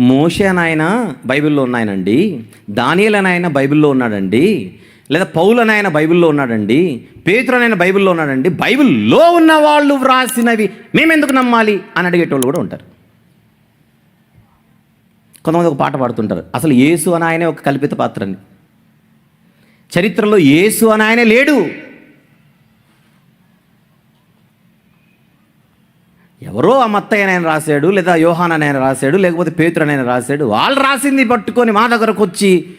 మోషే అని ఆయన బైబిల్లో ఉన్నాయనండి దానియల్ అని ఆయన బైబిల్లో ఉన్నాడండి లేదా పౌలు అని ఆయన బైబిల్లో ఉన్నాడండి పేతురు ఆయన బైబిల్లో ఉన్నాడండి బైబిల్లో ఉన్న వాళ్ళు వ్రాసినవి మేమెందుకు నమ్మాలి అని అడిగేటోళ్ళు కూడా ఉంటారు. కొంతమంది ఒక పాట పాడుతుంటారు అసలు యేసు అని ఆయనే ఒక కల్పిత పాత్రని చరిత్రలో యేసు అని ఆయనే లేడు. ఎవరో ఆ మత్తయ్యనైనా రాశాడు లేదా యోహాననైనా రాశాడు లేకపోతే పేతురనైనా రాశాడు వాళ్ళు రాసింది పట్టుకొని మా దగ్గరకు వచ్చి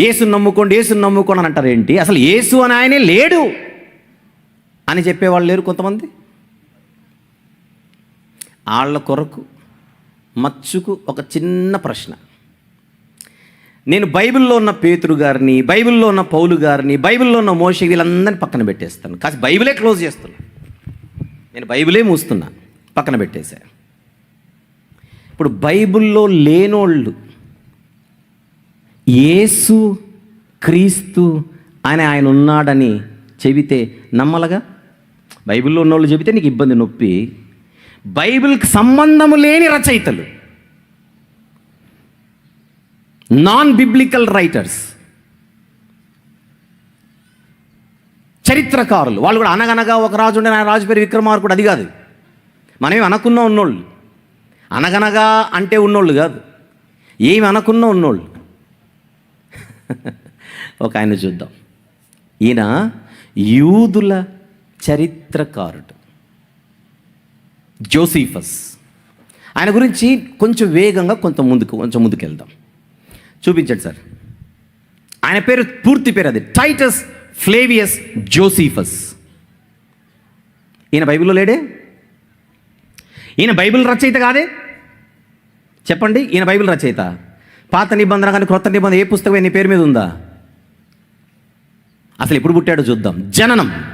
ఏసుని నమ్ముకోండి ఏసుని నమ్ముకోండి అని అంటారు ఏంటి? అసలు ఏసు అని ఆయనే లేడు అని చెప్పేవాళ్ళు లేరు కొంతమంది. వాళ్ళ కొరకు మచ్చుకు ఒక చిన్న ప్రశ్న. నేను బైబిల్లో ఉన్న పేతురు గారిని బైబిల్లో ఉన్న పౌలు గారిని బైబిల్లో ఉన్న మోష వీళ్ళందరినీ పక్కన పెట్టేస్తాను. కాస్త బైబిలే క్లోజ్ చేస్తున్నా. నేను బైబిలే మూస్తున్నా. పక్కన పెట్టేశా ఇప్పుడు బైబిల్లో లేనోళ్ళు యేసు క్రీస్తు అని ఆయన ఉన్నాడని చెబితే నమ్మలగా? బైబిల్లో ఉన్నోళ్ళు చెబితే నీకు ఇబ్బంది నొప్పి. బైబిల్కి సంబంధము లేని రచయితలు. Non biblical writers. చరిత్రకారులు. వాళ్ళు కూడా అనగనగా ఒక రాజు ఉండే ఆయన రాజు పేరు విక్రమార్కుడు అది కాదు. మనమే అనకున్నా ఉన్నోళ్ళు. అనగనగా అంటే ఉన్నోళ్ళు కాదు. ఏమి అనకున్నా ఉన్నోళ్ళు. ఒక ఆయన చూద్దాం. ఈయన యూదుల చరిత్రకారుడు. జోసీఫస్. ఆయన గురించి కొంచెం వేగంగా కొంత ముందుకు కొంచెం ముందుకు వెళ్దాం చూపించండి సార్. ఆయన పేరు పూర్తి పేరు అది. Titus Flavius Josephus. ఈయన బైబిల్లో లేడే? ఈయన బైబిల్ రచయిత కాదే? చెప్పండి ఈయన బైబిల్ రచయిత. పాత నిబంధన కానీ క్రొత్త నిబంధన ఏ పుస్తకం నీ పేరు మీద ఉందా? అసలు ఎప్పుడు పుట్టాడో చూద్దాం. జననం.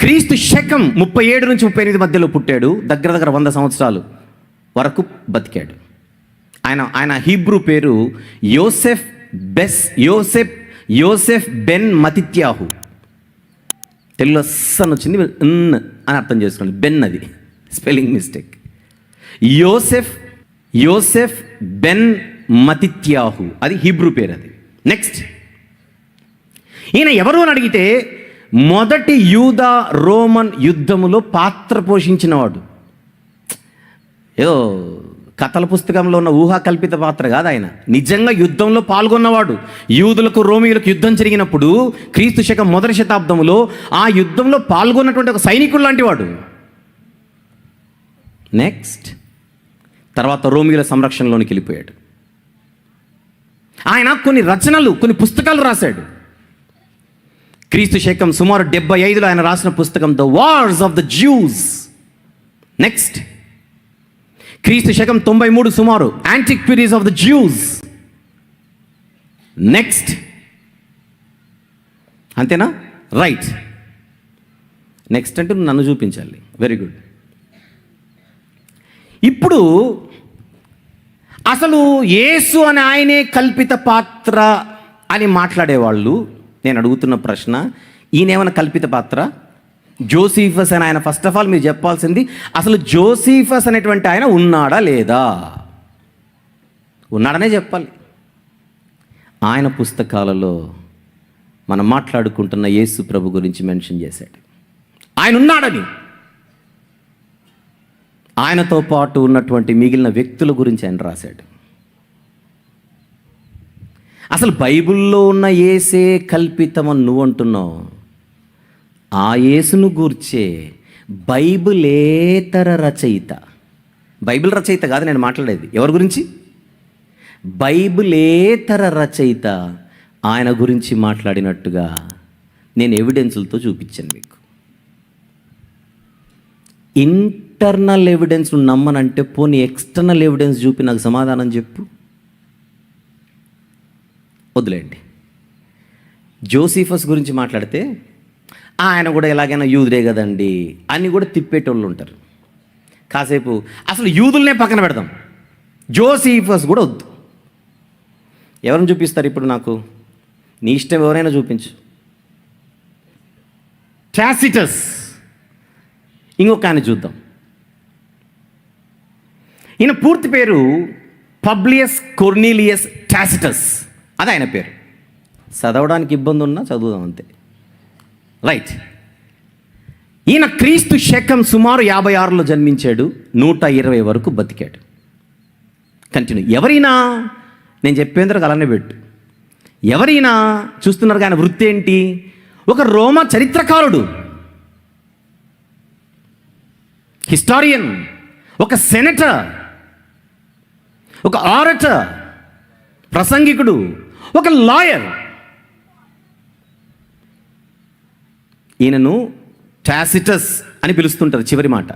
క్రీస్తు శకం ముప్పై ఏడు నుంచి ముప్పై ఎనిమిది మధ్యలో పుట్టాడు. దగ్గర దగ్గర వంద సంవత్సరాలు వరకు బతికాడు. ఆయన ఆయన హీబ్రూ పేరు యోసెఫ్ బెస్ యోసెఫ్ యోసెఫ్ బెన్ మతిత్యాహు. తెలుగు అస్సన్ వచ్చింది అని అర్థం చేసుకోండి. బెన్ అది. Spelling mistake. Yosef Yosef Ben Matityahu. అది హీబ్రూ పేరు అది. నెక్స్ట్. ఈయన ఎవరు అని అడిగితే మొదటి యూదా రోమన్ యుద్ధములో పాత్ర పోషించినవాడు. ఏదో కథల పుస్తకంలో ఉన్న ఊహా కల్పిత పాత్ర కాదు ఆయన. నిజంగా యుద్ధంలో పాల్గొన్నవాడు. యూదులకు రోమియులకు యుద్ధం జరిగినప్పుడు క్రీస్తు శకం మొదటి శతాబ్దంలో ఆ యుద్ధంలో పాల్గొన్నటువంటి ఒక సైనికుడు లాంటి వాడు నెక్స్ట్ తర్వాత రోమిల సంరక్షణలోనికి వెళ్ళిపోయాడు. ఆయన కొన్ని రచనలు కొన్ని పుస్తకాలు రాశాడు. క్రీస్తు శకం సుమారు డెబ్బై ఐదులో ఆయన రాసిన పుస్తకం the wars of the Jews next క్రీస్తు శకం తొంభై మూడు సుమారు antiquities of the Jews next అంతేనా? రైట్ నెక్స్ట్ అంటే నన్ను చూపించాలి. వెరీ గుడ్ ఇప్పుడు అసలు యేసు అని ఆయనే కల్పిత పాత్ర అని మాట్లాడేవాళ్ళు? నేను అడుగుతున్న ప్రశ్న ఈయనేమైనా కల్పిత పాత్ర? జోసీఫస్ అని ఆయన ఫస్ట్ ఆఫ్ ఆల్ మీరు చెప్పాల్సింది అసలు జోసీఫస్ అనేటువంటి ఆయన ఉన్నాడా లేదా? ఉన్నాడనే చెప్పాలి. ఆయన పుస్తకాలలో మనం మాట్లాడుకుంటున్న యేసు ప్రభు గురించి మెన్షన్ చేశాడు. ఆయన ఉన్నాడని. ఆయనతో పాటు ఉన్నటువంటి మిగిలిన వ్యక్తుల గురించి ఆయన రాశాడు. అసలు బైబిల్లో ఉన్న ఏసే కల్పితమని నువ్వు అంటున్నావు? ఆ యేసును గూర్చే బైబిలేతర రచయిత. బైబిల్ రచయిత కాదు నేను మాట్లాడేది. ఎవరి గురించి? బైబిలేతర రచయిత ఆయన గురించి మాట్లాడినట్టుగా నేను ఎవిడెన్సులతో చూపించాను మీకు. ఇంటర్నల్ ఎవిడెన్స్ నమ్మనంటే పోనీ ఎక్స్టర్నల్ ఎవిడెన్స్ చూపి నాకు సమాధానం చెప్పు. వదిలేండి జోసిఫస్ గురించి మాట్లాడితే ఆయన కూడా ఎలాగైనా యూదుడే కదండి అని కూడా తిప్పేటోళ్ళు ఉంటారు. కాసేపు అసలు యూదులనే పక్కన పెడదాం జోసిఫస్ కూడా వద్దు. ఎవరిని చూపిస్తారు ఇప్పుడు నాకు? నీ ఇష్టం ఎవరైనా చూపించు. టాసిటస్ ఇంకొక ఆయన చూద్దాం. ఈయన పూర్తి పేరు పబ్లియస్ కొర్నీలియస్ టాసిటస్. అది ఆయన పేరు. చదవడానికి ఇబ్బంది ఉన్నా చదువుదాం అంతే. రైట్ ఈయన క్రీస్తు శకం సుమారు యాభై ఆరులో జన్మించాడు నూట ఇరవై వరకు బతికాడు. కంటిన్యూ ఎవరైనా నేను చెప్పేందుకు అలానే పెట్టు. ఎవరైనా చూస్తున్నారు కానీ వృత్తి ఏంటి? ఒక రోమ చరిత్రకారుడు. హిస్టారియన్ ఒక సెనటర్ ఒక ఆరట ప్రసంగికుడు ఒక లాయర్. ఈయనను టాసిటస్ అని పిలుస్తుంటారు చివరి మాట.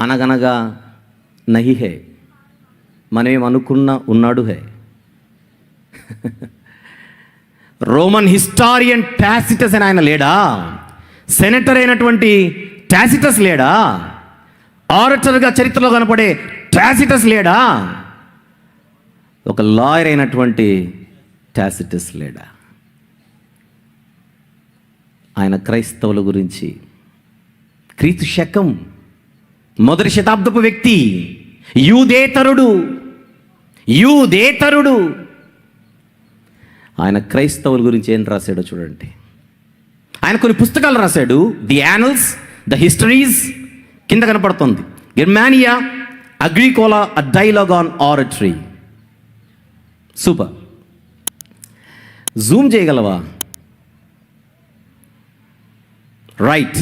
అనగనగా నహి హే మనమేమనుకున్న ఉన్నాడు హే. రోమన్ హిస్టారియన్ టాసిటస్ అని ఆయన లేడా? సెనేటర్ అయినటువంటి టాసిటస్ లేడా? ఆరటర్గా చరిత్రలో కనపడే టాసిటస్ లేడా? ఒక లాయర్ అయినటువంటి టాసిటస్ లేడా? ఆయన క్రైస్తవుల గురించి క్రీస్తు శకం మొదటి శతాబ్దపు వ్యక్తి యూదేతరుడు యూదేతరుడు. ఆయన క్రైస్తవుల గురించి ఏం రాశాడో చూడండి. ఆయన కొన్ని పుస్తకాలు రాశాడు. ది యానల్స్ ద హిస్టరీస్ కింద కనపడుతుంది. Germania Agricola a dialogue on oratory super zoom చేయగలవా? రైట్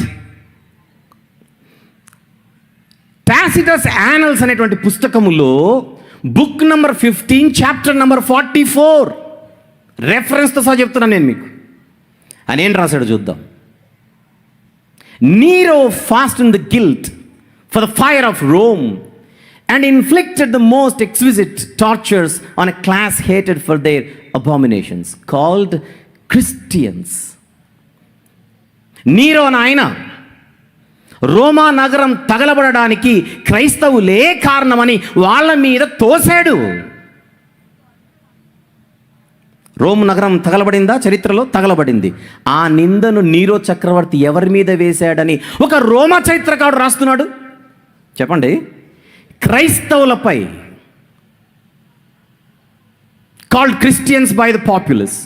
టాసిటస్ యానల్స్ అనేటువంటి పుస్తకములో book number fifteen chapter number forty four రెఫరెన్స్తో సహా చెప్తున్నాను నేను మీకు. అని ఏం రాశాడు చూద్దాం. Nero fast in the guilt for the fire of Rome and inflicted the most exquisite tortures on a class hated for their abominations called Christians Nero నాయన రోమా నగరం తగలబడడానికి క్రైస్తవులే కారణమని వాళ్ళ మీద తోశాడు. రోమ్ నగరం తగలబడిందా? చరిత్రలో తగలబడింది. ఆ నిందను నీరో చక్రవర్తి ఎవరి మీద వేశాడని ఒక రోమా చరిత్రకాడు రాస్తున్నాడు. చెప్పండి. క్రైస్తవులపై called Christians by the populace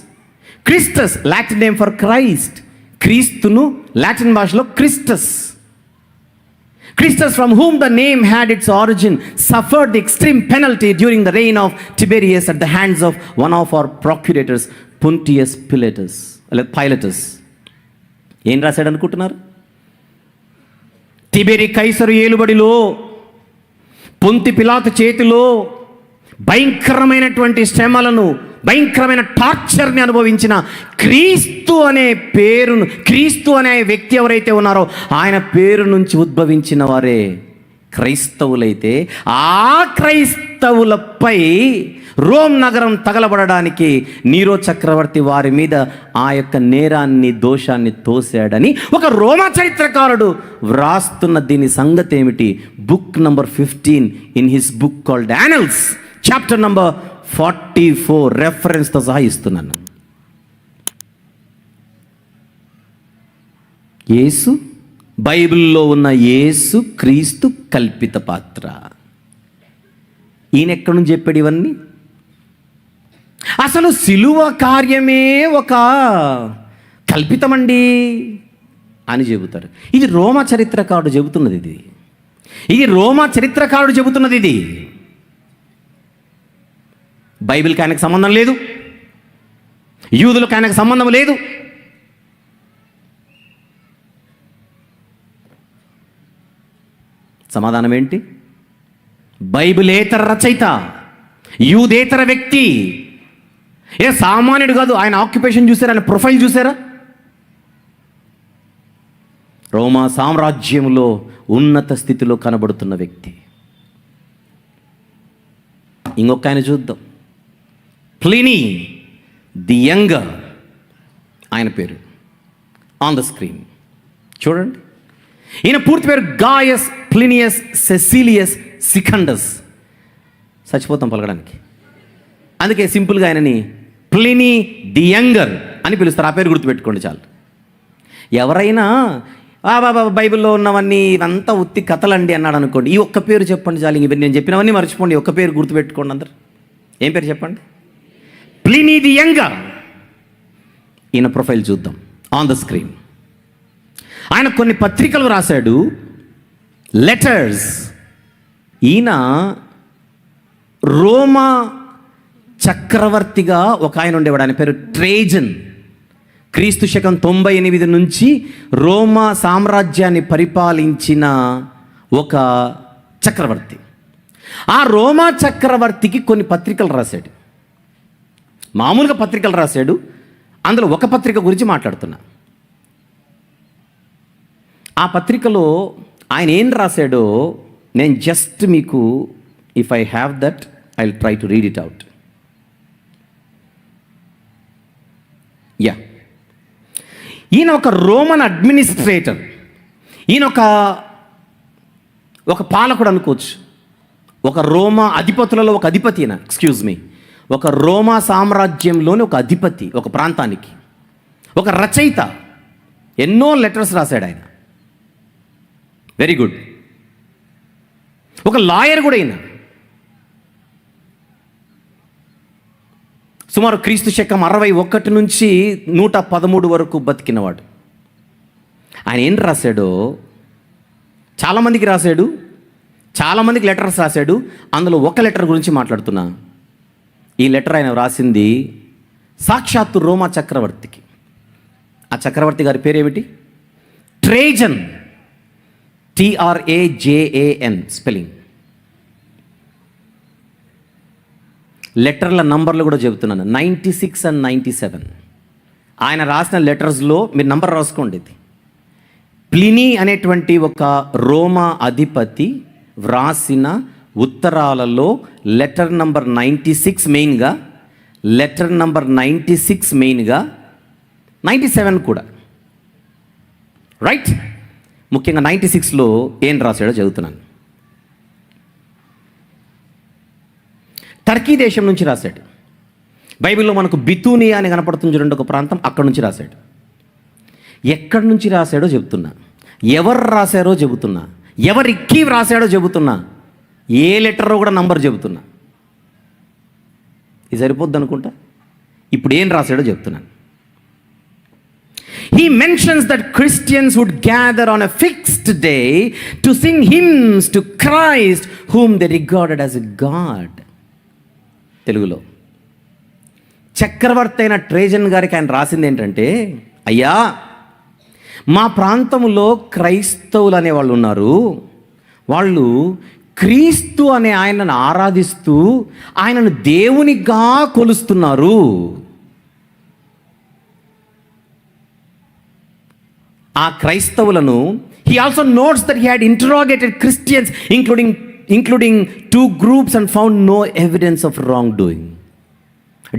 Christus Latin name for Christ క్రీస్తును లాటిన్ భాషలో Christus Christus, from whom the name had its origin, suffered the extreme penalty during the reign of Tiberius at the hands of one of our procurators, Pontius Pilatus. లేదా Pilatus ఏం రాశాడు అనుకుంటున్నారు తిబెరి కైసరు ఏలుబడిలో పొంతి పిలాతు చేతిలో భయంకరమైనటువంటి శ్రమలను భయంకరమైన టార్చర్ని అనుభవించిన క్రీస్తు అనే పేరును క్రీస్తు అనే వ్యక్తి ఎవరైతే ఉన్నారో ఆయన పేరు నుంచి ఉద్భవించిన వారే. క్రైస్తవులైతే ఆ క్రైస్తవులపై రోమ్ నగరం తగలబడడానికి నీరో చక్రవర్తి వారి మీద ఆ యొక్క నేరాన్ని దోషాన్ని తోశాడని ఒక రోమ చరిత్రకారుడు వ్రాస్తున్న దీని సంగతి ఏమిటి? Book number fifteen in his book called annals chapter number forty four రెఫరెన్స్తో సహా ఇస్తున్నాను. యేసు బైబిల్లో ఉన్న యేసు క్రీస్తు కల్పిత పాత్ర. ఈయన ఎక్కడి నుంచి చెప్పాడు ఇవన్నీ? అసలు సిలువ కార్యమే ఒక కల్పితమండి అని చెబుతారు. ఇది రోమ చరిత్రకారుడు చెబుతున్నది ఇది. ఇది రోమ చరిత్రకారుడు చెబుతున్నది ఇది. బైబిల్కి ఆయనకు సంబంధం లేదు. యూదులకు ఆయనకు సంబంధం లేదు. సమాధానం ఏంటి బైబిలేతర రచయిత యూదేతర వ్యక్తి. ఏ సామాన్యుడు కాదు ఆయన ఆక్యుపేషన్ చూసారా ఆయన ప్రొఫైల్ చూసారా? రోమా సామ్రాజ్యంలో ఉన్నత స్థితిలో కనబడుతున్న వ్యక్తి. ఇంకొక ఆయన చూద్దాం. ప్లినీ ది యంగర్ ఆయన పేరు. On the screen. చూడండి. ఈయన పూర్తి పేరు గాయస్ ప్లినియస్ సెసిలియస్ సిఖండస్ చచ్చిపోతాం పలకడానికి. అందుకే సింపుల్గా ఆయనని ప్లినీ ది యంగర్ అని పిలుస్తారు. ఆ పేరు గుర్తుపెట్టుకోండి చాలు. ఎవరైనా ఆ బాబా బైబిల్లో ఉన్నవన్నీ ఇదంతా ఉత్తి కథలండి అన్నాడు అనుకోండి. ఈ ఒక్క పేరు చెప్పండి చాలు. ఇవన్నీ నేను చెప్పినవన్నీ మర్చిపోండి. ఒక్క పేరు గుర్తుపెట్టుకోండి అందరు. ఏం పేరు చెప్పండి? Pliny the younger. ఈయన ప్రొఫైల్ చూద్దాం. On the screen. ఆయన కొన్ని పత్రికలు రాశాడు. లెటర్స్ ఈయన రోమా చక్రవర్తిగా ఒక ఆయన ఉండేవాడు. ఆయన పేరు ట్రేజన్. క్రీస్తు శకం తొంభై ఎనిమిది నుంచి రోమా సామ్రాజ్యాన్ని పరిపాలించిన ఒక చక్రవర్తి. ఆ రోమా చక్రవర్తికి కొన్ని పత్రికలు రాశాడు. మామూలుగా పత్రికలు రాశాడు. అందులో ఒక పత్రిక గురించి మాట్లాడుతున్నా. ఆ పత్రికలో ఆయన ఏం రాశాడో నేను జస్ట్ మీకు if I have that I will try to read it out yeah ఈయన ఒక రోమన్ అడ్మినిస్ట్రేటర్ ఈయన ఒక ఒక పాలకుడు అనుకోవచ్చు. ఒక రోమా అధిపతులలో ఒక అధిపతి ఈయన ఎక్స్క్యూజ్ మీ ఒక రోమా సామ్రాజ్యంలోని ఒక అధిపతి ఒక ప్రాంతానికి. ఒక రచయిత. ఎన్నో లెటర్స్ రాశాడు ఆయన. వెరీ గుడ్ ఒక లాయర్ కూడా అయినా సుమారు క్రీస్తు శకం అరవై ఒకటి నుంచి నూట పదమూడు వరకు బతికినవాడు. ఆయన ఏం రాశాడో? చాలామందికి రాశాడు. చాలామందికి లెటర్స్ రాశాడు. అందులో ఒక లెటర్ గురించి మాట్లాడుతున్నా. ఈ లెటర్ ఆయన రాసింది సాక్షాత్తు రోమా చక్రవర్తికి. ఆ చక్రవర్తి గారి పేరేమిటి? ట్రేజన్. టిఆర్ఏజేఏఎన్ స్పెల్లింగ్ లెటర్ల నంబర్లు కూడా చెబుతున్నాను. Ninety six and ninety seven ఆయన రాసిన లెటర్స్లో మీరు నంబర్ రాసుకోండి ఇది. ప్లినీ అనేటువంటి ఒక రోమా అధిపతి వ్రాసిన ఉత్తరాలలో లెటర్ నంబర్ నైంటీ సిక్స్ మెయిన్గా లెటర్ నంబర్ నైంటీ సిక్స్ మెయిన్గా నైంటీ సెవెన్ కూడా. రైట్ ముఖ్యంగా నైంటీ సిక్స్లో ఏం రాశాడో చదువుతున్నాను. టర్కీ దేశం నుంచి రాశాడు. బైబిల్లో మనకు బితూనియా అని కనపడుతుంది చూడండి ఒక ప్రాంతం అక్కడ నుంచి రాశాడు. ఎక్కడి నుంచి రాశాడో చెబుతున్నా. ఎవరు రాశారో చెబుతున్నా. ఎవరికి రాశాడో చెబుతున్నా. ఏ లెటరో కూడా నంబర్ చెబుతున్నా. ఇది సరిపోద్ది అనుకుంటా? ఇప్పుడు ఏం రాశాడో చెప్తున్నాను. He mentions that Christians would gather on a fixed day to sing hymns to Christ whom they regarded as a god తెలుగులో. చక్రవర్తి అయిన ట్రేజన్ గారికి ఆయన రాసింది ఏంటంటే అయ్యా మా ప్రాంతంలో క్రైస్తవులు అనే వాళ్ళు ఉన్నారు. వాళ్ళు క్రీస్తు అనే ఆయనను ఆరాధిస్తూ ఆయనను దేవునిగా కొలుస్తున్నారు. ఆ క్రైస్తవులను he also notes that he had interrogated Christians including including two groups and found no evidence of wrong doing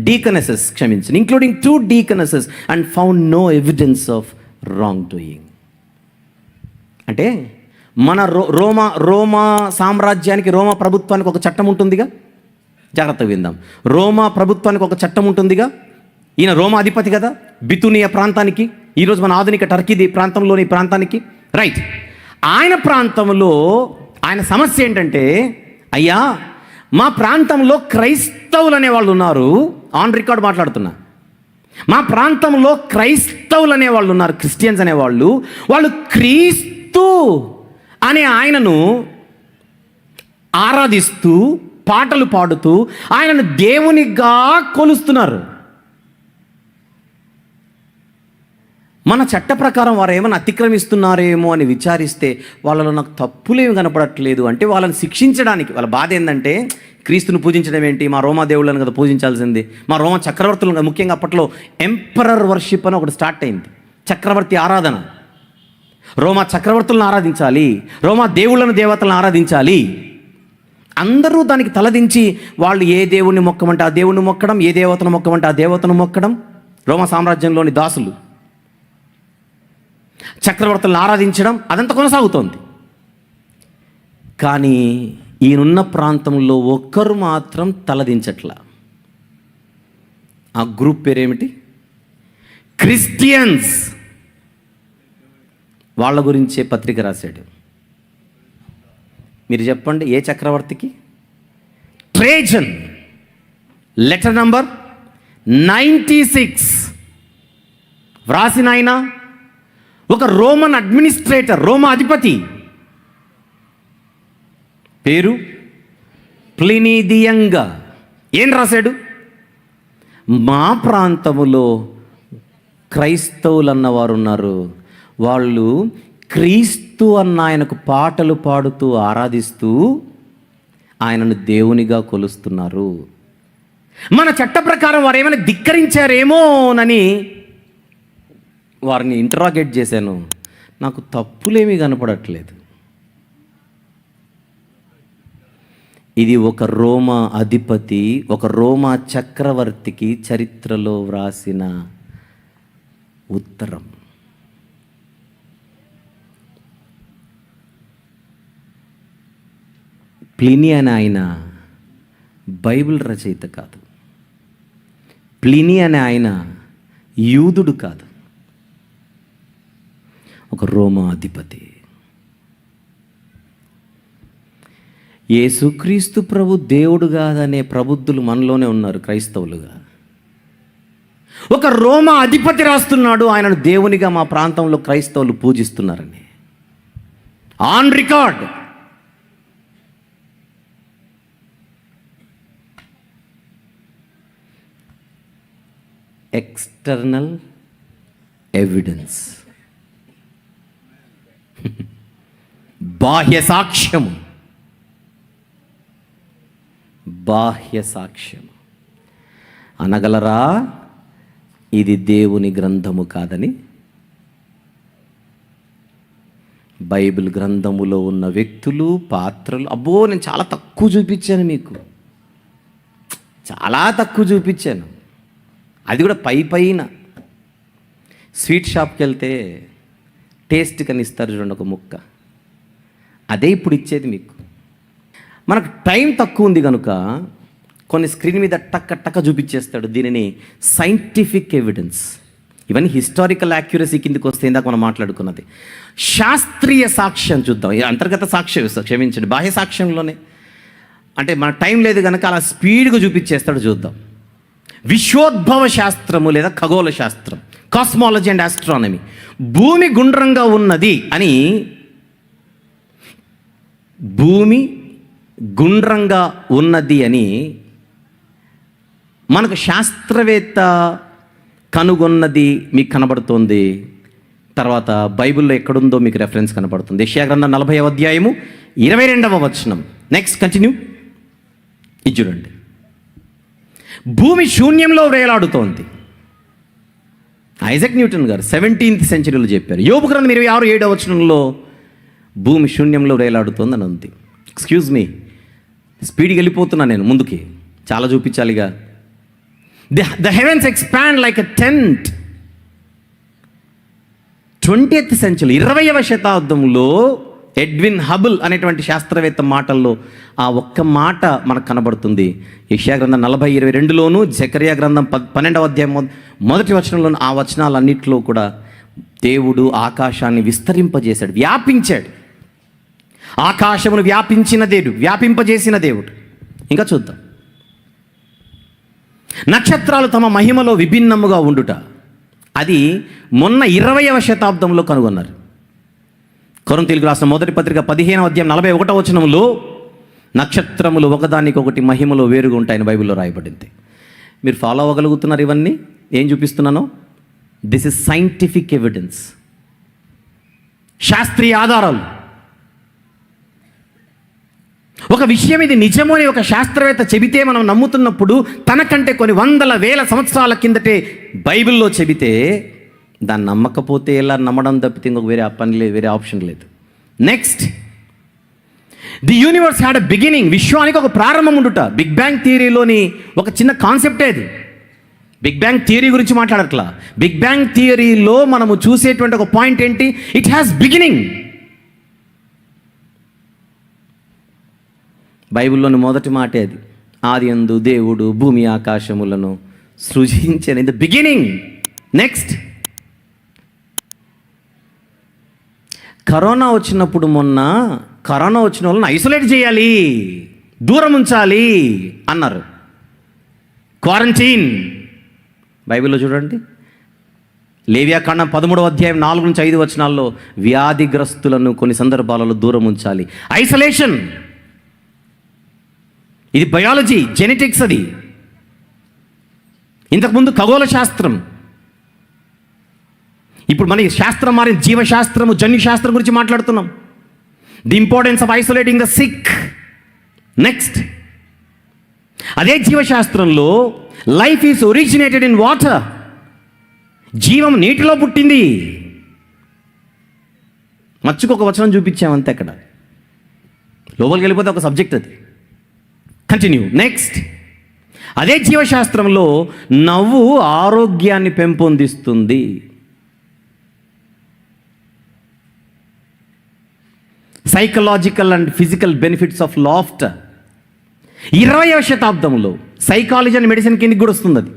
deaconesses క్షమించండి including two deaconesses and found no evidence of wrong doing అంటే మన రో రోమా రోమా సామ్రాజ్యానికి రోమా ప్రభుత్వానికి ఒక చట్టం ఉంటుందిగా? జాగ్రత్త విందాం. రోమా ప్రభుత్వానికి ఒక చట్టం ఉంటుందిగా? ఈయన రోమా అధిపతి కదా? బితునియా ప్రాంతానికి? ఈరోజు మన ఆధునిక టర్కీ ప్రాంతంలోని ప్రాంతానికి? రైట్. ఆయన ప్రాంతంలో ఆయన సమస్య ఏంటంటే అయ్యా మా ప్రాంతంలో క్రైస్తవులు అనే వాళ్ళు ఉన్నారు. ఆన్ రికార్డ్ మాట్లాడుతున్నా. మా ప్రాంతంలో క్రైస్తవులు అనే వాళ్ళు ఉన్నారు క్రిస్టియన్స్ అనేవాళ్ళు. వాళ్ళు క్రీస్తు అనే ఆయనను ఆరాధిస్తూ పాటలు పాడుతూ ఆయనను దేవునిగా కొలుస్తున్నారు. మన చట్ట ప్రకారం వారు ఏమైనా అతిక్రమిస్తున్నారేమో అని విచారిస్తే వాళ్ళలో నాకు తప్పులేమి కనపడట్లేదు. అంటే వాళ్ళని శిక్షించడానికి వాళ్ళ బాధ ఏంటంటే క్రీస్తుని పూజించడం ఏంటి? మా రోమా దేవుళ్ళని కదా పూజించాల్సింది. మా రోమా చక్రవర్తులను కదా, ముఖ్యంగా అప్పట్లో ఎంపరర్ వర్షిప్ అని ఒకటి స్టార్ట్ అయింది. చక్రవర్తి ఆరాధన. రోమా చక్రవర్తులను ఆరాధించాలి. రోమా దేవుళ్ళను దేవతలను ఆరాధించాలి. అందరూ దానికి తలదించి వాళ్ళు ఏ దేవుణ్ణి మొక్కమంటే ఆ దేవుణ్ణి మొక్కడం ఏ దేవతను మొక్కమంటే ఆ దేవతను మొక్కడం. రోమా సామ్రాజ్యంలోని దాసులు. చక్రవర్తులను ఆరాధించడం అదంతా కొనసాగుతోంది. కానీ ఈయనున్న ప్రాంతంలో ఒక్కరు మాత్రం తలదించట్లా. ఆ గ్రూప్ పేరేమిటి? క్రిస్టియన్స్. వాళ్ళ గురించే పత్రిక రాశాడు. మీరు చెప్పండి ఏ చక్రవర్తికి? Trajan. Letter number ninety six. వ్రాసిన ఆయన ఒక రోమన్ అడ్మినిస్ట్రేటర్ రోమ అధిపతి. పేరు? ప్లినీదియంగా. ఏం రాశాడు? మా ప్రాంతములో క్రైస్తవులు అన్నవారు ఉన్నారు. వాళ్ళు క్రీస్తు అన్న ఆయనకు పాటలు పాడుతూ ఆరాధిస్తూ ఆయనను దేవునిగా కొలుస్తున్నారు. మన చట్ట ప్రకారం వారు ఏమైనా ధిక్కరించారేమోనని వారిని ఇంటరాగేట్ చేశాను. నాకు తప్పులేమీ కనపడట్లేదు. ఇది ఒక రోమా అధిపతి ఒక రోమా చక్రవర్తికి చరిత్రలో వ్రాసిన ఉత్తరం. ప్లిని అనే ఆయన బైబిల్ రచయిత కాదు. ప్లిని అనే ఆయన యూదుడు కాదు. ఒక రోమా అధిపతి యేసుక్రీస్తు ప్రభు దేవుడు కాదనే ప్రబుద్ధులు మనలోనే ఉన్నారు క్రైస్తవులుగా. ఒక రోమా అధిపతి రాస్తున్నాడు ఆయనను దేవునిగా మా ప్రాంతంలో క్రైస్తవులు పూజిస్తున్నారని. On record. External evidence. బాహ్య సాక్ష్యము. బాహ్య సాక్ష్యం అనగలరా? ఇది దేవుని గ్రంథము కాదని. బైబిల్ గ్రంథములో ఉన్న వ్యక్తులు పాత్రలు అబ్బో నేను చాలా తక్కువ చూపించాను మీకు. చాలా తక్కువ చూపించాను. అది కూడా పై పైన. స్వీట్ షాప్కి వెళ్తే టేస్ట్ కని ఇస్తారు చూడండి ఒక ముక్క. అదే ఇప్పుడు ఇచ్చేది మీకు. మనకు టైం తక్కువ ఉంది కనుక కొన్ని స్క్రీన్ మీద టక్క టక్క చూపించేస్తాడు దీనిని సైంటిఫిక్ ఎవిడెన్స్ ఇవన్నీ హిస్టారికల్ యాక్యురసీ కిందకి వస్తే ఇందాక మనం మాట్లాడుకున్నది. శాస్త్రీయ సాక్ష్యం చూద్దాం. అంతర్గత సాక్ష్యం క్షమించండి. బాహ్య సాక్ష్యంలోనే. అంటే మన టైం లేదు కనుక అలా స్పీడ్గా చూపించేస్తాడు చూద్దాం. విశ్వోద్భవ శాస్త్రము లేదా ఖగోళ శాస్త్రం. కాస్మాలజీ అండ్ ఆస్ట్రానమీ భూమి గుండ్రంగా ఉన్నది అని భూమి గుండ్రంగా ఉన్నది అని మనకు శాస్త్రవేత్త కనుగొన్నది మీకు కనబడుతోంది. తర్వాత బైబిల్లో ఎక్కడుందో మీకు రెఫరెన్స్ కనబడుతుంది. యెషయా నలభై అధ్యాయము ఇరవై రెండవ వచనం. నెక్స్ట్ కంటిన్యూ ఇది చూడండి. భూమి శూన్యంలో వేలాడుతోంది. ఐజక్ న్యూటన్ గారు సెవెంటీన్త్ సెంచరీలో చెప్పారు. యోబు గ్రంథం ఇరవై ఆరు ఏడవ వచనంలో భూమి శూన్యంలో వేలాడుతోంది అని ఉంది ఎక్స్క్యూజ్ మీ స్పీడ్కి వెళ్ళిపోతున్నా నేను ముందుకి. చాలా చూపించాలిగా. The the heavens expand like a tent twenty eighth century ఇరవైవ శతాబ్దంలో ఎడ్విన్ హబుల్ అనేటువంటి శాస్త్రవేత్త మాటల్లో ఆ ఒక్క మాట మనకు కనబడుతుంది. యష్యా గ్రంథం నలభై ఇరవై రెండులోను జకరియా గ్రంథం పద్ పన్నెండవ అధ్యాయం మొదటి వచనంలోను ఆ వచనాలన్నింటిలో కూడా దేవుడు ఆకాశాన్ని విస్తరింపజేశాడు వ్యాపించాడు. ఆకాశమును వ్యాపించిన దేవుడు వ్యాపింపజేసిన దేవుడు. ఇంకా చూద్దాం. నక్షత్రాలు తమ మహిమలో విభిన్నముగా ఉండుట. అది మొన్న ఇరవయవ శతాబ్దంలో కనుగొన్నారు. కొరంతీలకు రాసిన మొదటి పత్రిక పదిహేను అధ్యాయం నలభై ఒకటో వచనంలో నక్షత్రములు ఒకదానికొకటి మహిమలో వేరుగా ఉంటాయని బైబిల్లో రాయబడింది. మీరు ఫాలో అవ్వగలుగుతున్నారు ఇవన్నీ? ఏం చూపిస్తున్నానో? దిస్ ఇస్ సైంటిఫిక్ ఎవిడెన్స్ శాస్త్రీయ ఆధారాలు. ఒక విషయం ఇది నిజము అని ఒక శాస్త్రవేత్త చెబితే మనం నమ్ముతున్నప్పుడు తనకంటే కొన్ని వందల వేల సంవత్సరాల కిందటే బైబిల్లో చెబితే దాన్ని నమ్మకపోతే ఎలా నమ్మడం తప్పితే ఇంకొక వేరే పని లేదు వేరే ఆప్షన్ లేదు. Next the universe had a beginning విశ్వానికి ఒక ప్రారంభం ఉండుట. బిగ్ బ్యాంగ్ థియరీలోని ఒక చిన్న కాన్సెప్టే అది. బిగ్ బ్యాంగ్ థియరీ గురించి మాట్లాడట్లా. బిగ్ బ్యాంగ్ థియరీలో మనము చూసేటువంటి ఒక పాయింట్ ఏంటి? ఇట్ హ్యాస్ బిగినింగ్ బైబిల్లోని మొదటి మాటే అది. ఆది అందు దేవుడు భూమి ఆకాశములను సృజించిన in the beginning next corona వచ్చినప్పుడు మొన్న కరోనా వచ్చిన వాళ్ళని ఐసోలేట్ చేయాలి దూరం ఉంచాలి అన్నారు. క్వారంటైన్. బైబిల్లో చూడండి. లేవ్యాకాండం పదమూడవ అధ్యాయం నాలుగు నుంచి ఐదు వచనాల్లో వ్యాధిగ్రస్తులను కొన్ని సందర్భాలలో దూరం ఉంచాలి. ఐసోలేషన్. ఇది బయాలజీ జెనెటిక్స్ అది. ఇంతకుముందు ఖగోళ శాస్త్రం. ఇప్పుడు మనకి శాస్త్రం మారిన జీవశాస్త్రము జన్యుశాస్త్రం గురించి మాట్లాడుతున్నాం. The importance of isolating the sick next అదే జీవశాస్త్రంలో life is originated in water జీవం నీటిలో పుట్టింది. మచ్చుకు ఒక వచనం చూపించామంతే అక్కడ. లోపలికి వెళ్ళిపోతే ఒక సబ్జెక్ట్ అది. కంటిన్యూ నెక్స్ట్ అదే జీవశాస్త్రంలో నవ్వు ఆరోగ్యాన్ని పెంపొందిస్తుంది. Psychological and physical benefits of laughter ఇరవయవ శతాబ్దంలో సైకాలజీ అండ్ మెడిసిన్ కిందకి కూడా వస్తుంది అది.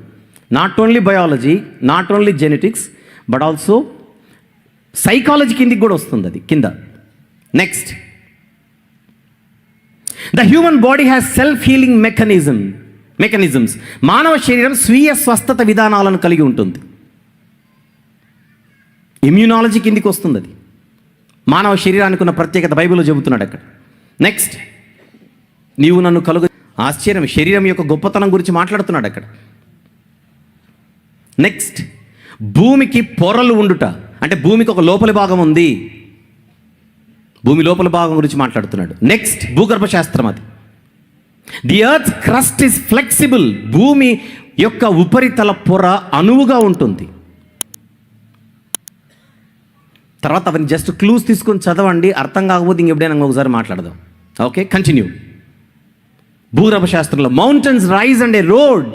Not only biology not only genetics but also psychology కిందకి కూడా వస్తుంది అది కింద. Next the human body has self healing mechanism mechanisms మానవ శరీరం స్వీయ స్వస్థత విధానాలను కలిగి ఉంటుంది. ఇమ్యూనాలజీ కిందికి వస్తుంది అది. మానవ శరీరానికి ఉన్న ప్రత్యేకత బైబిల్లో చెబుతున్నాడు అక్కడ. నెక్స్ట్ నీవు నన్ను కలుగు ఆశ్చర్యం శరీరం యొక్క గొప్పతనం గురించి మాట్లాడుతున్నాడు అక్కడ. నెక్స్ట్ భూమికి పొరలు ఉండుట. అంటే భూమికి ఒక లోపలి భాగం ఉంది. భూమి లోపల భాగం గురించి మాట్లాడుతున్నాడు. నెక్స్ట్ భూగర్భ శాస్త్రం అది. The earth crust is flexible భూమి యొక్క ఉపరితల పొర అనువుగా ఉంటుంది. తర్వాత అవన్నీ జస్ట్ క్లూస్ తీసుకొని చదవండి అర్థం కాకపోతే ఇంకెప్పుడైనా ఒకసారి మాట్లాడదాం. ఓకే కంటిన్యూ భూగర్భ శాస్త్రంలో mountains rise and a road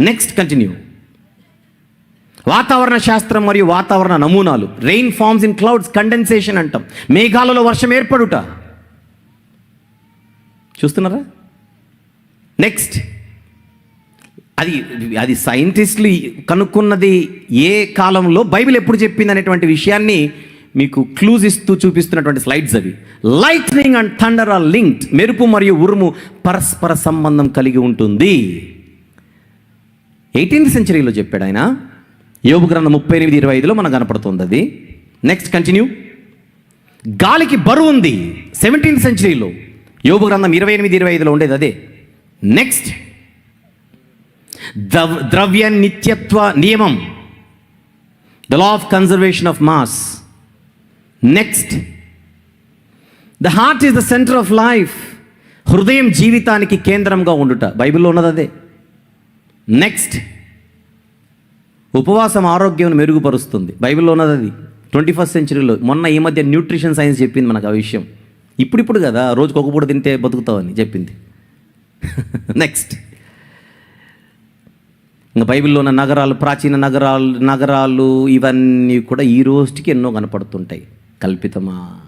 next continue వాతావరణ శాస్త్రం మరియు వాతావరణ నమూనాలు rain forms in clouds condensation అంటాం. మేఘాలలో వర్షం ఏర్పడుట. చూస్తున్నారా? నెక్స్ట్ అది అది సైంటిస్టులు కనుక్కున్నది ఏ కాలంలో? బైబిల్ ఎప్పుడు చెప్పింది అనేటువంటి విషయాన్ని మీకు క్లూజ్ ఇస్తూ చూపిస్తున్నటువంటి స్లైడ్స్ అవి. Lightning and thunder are linked మెరుపు మరియు ఉరుము పరస్పర సంబంధం కలిగి ఉంటుంది. ఎయిటీన్త్ సెంచరీలో చెప్పాడు ఆయన. యోగు గ్రంథం ముప్పై ఎనిమిది ఇరవై ఐదులో మనకు కనపడుతుంది అది. నెక్స్ట్ కంటిన్యూ గాలికి బరువు ఉంది. సెవెంటీన్త్ సెంచరీలో యోగు గ్రంథం ఇరవై ఎనిమిది ఇరవై ఐదులో ఉండేది అదే. నెక్స్ట్ ద్రవ్య నిత్యత్వ నియమం. The law of conservation of mass next the heart is the centre of life హృదయం జీవితానికి కేంద్రంగా ఉండుట. బైబిల్లో ఉన్నది అదే. నెక్స్ట్ ఉపవాసం ఆరోగ్యం మెరుగుపరుస్తుంది. బైబిల్లో ఉన్నది అది. ట్వంటీ ఫస్ట్ సెంచరీలో మొన్న ఈ మధ్య న్యూట్రిషన్ సైన్స్ చెప్పింది మనకు ఆ విషయం. ఇప్పుడిప్పుడు కదా రోజుకు ఒక పూట తింటే బతుకుతావని చెప్పింది. నెక్స్ట్ ఇంకా బైబిల్లో ఉన్న నగరాలు ప్రాచీన నగరాలు నగరాలు ఇవన్నీ కూడా ఈ రోజుకి ఎన్నో కనపడుతుంటాయి. కల్పితమా?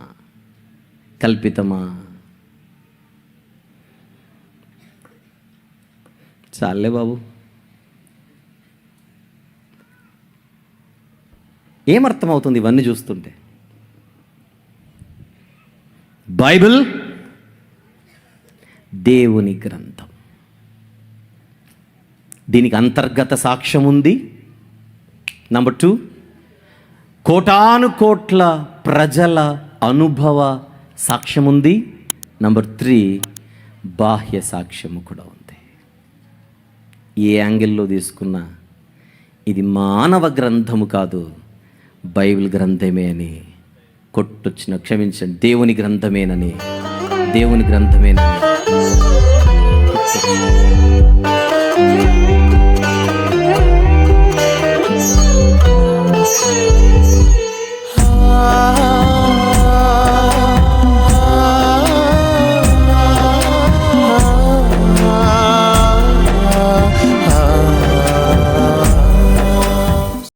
కల్పితమా? చాలే బాబు. ఏమర్థమవుతుంది ఇవన్నీ చూస్తుంటే? బైబిల్ దేవుని గ్రంథం. దీనికి అంతర్గత సాక్ష్యం ఉంది. నంబర్ టూ కోటాను కోట్ల ప్రజల అనుభవ సాక్ష్యం ఉంది. నంబర్ త్రీ బాహ్య సాక్ష్యము కూడా ఉంది. ఏ యాంగిల్లో తీసుకున్నా ఇది మానవ గ్రంథము కాదు బైబిల్ గ్రంథమే అని. కొట్టొచ్చిన క్షమించండి దేవుని గ్రంథమేనని. దేవుని గ్రంథమేనని.